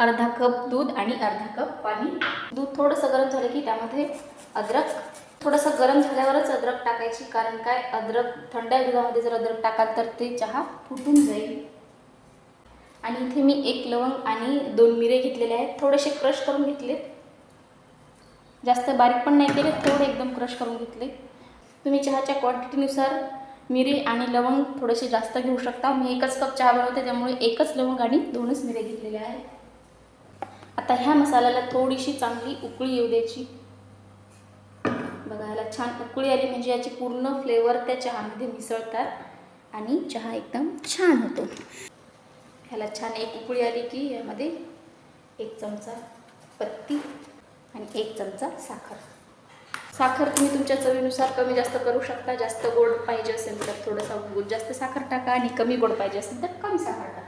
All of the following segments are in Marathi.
अर्धा कप दूध आणि अर्धा कप पाणी. दूध थोडंसं गरम झालं की त्यामध्ये अद्रक. थोडंसं गरम झाल्यावरच अद्रक टाकायची. कारण काय? अद्रक थंड दुधामध्ये जर अद्रक टाकाल तर ते चहा फुटून जाईल. आणि इथे मी एक लवंग आणि दोन मिरे घेतलेले आहेत. थोडेसे क्रश करून घेतलेत जास्त बारीक पण नाही केले थोडे एकदम क्रश करून घेतले. तुम्ही चहाच्या क्वांटिटीनुसार मिरे आणि लवंग थोडेसे जास्त घेऊ शकता. मी एकच कप चहा बनवते त्यामुळे एकच लवंग आणि दोनच मिरे घेतलेले आहेत. आता ह्या मसाल्याला थोडीशी चांगली उकळी येऊ द्यायची. बघा ह्याला छान उकळी आली म्हणजे याची पूर्ण फ्लेवर त्या चहामध्ये मिसळतात आणि चहा एकदम छान होतो. ह्याला छान एक उकळी आली की यामध्ये एक चमचा पत्ती आणि एक चमचा साखर. साखर तुम्ही तुमच्या चवीनुसार कमी जास्त करू शकता. जास्त गोड पाहिजे असेल तर थोडंसं जास्त साखर टाका आणि कमी गोड पाहिजे असेल तर कमी साखर टाका.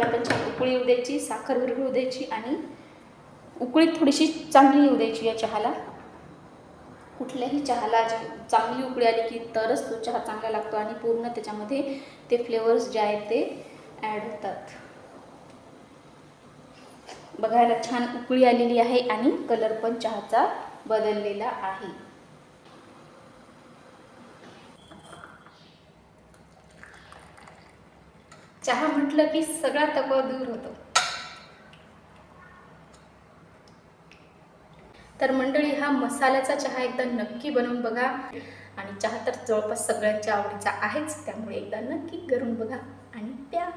ह्याला पण छान उकळी येऊ द्यायची साखर विरघळू द्यायची आणि उकळी थोडीशी चांगली येऊ द्यायची या चहाला. कुठल्याही चहाला जी चांगली उकळी आली की तरच तो चहा चांगला लागतो आणि पूर्ण त्याच्यामध्ये ते फ्लेवर्स जे आहेत ते ॲड होतात. बघायला छान उकळी आलेली आहे आणि कलर पण चहाचा बदललेला आहे. चहा म्हटलं की सगळा तकवा दूर होतो. तर मंडळी हा मसाल्याचा चहा एकदा नक्की बनवून बघा. आणि चहा तर जवळपास सगळ्यांच्या आवडीचा आहेच त्यामुळे एकदा नक्की करून बघा. आणि प्या.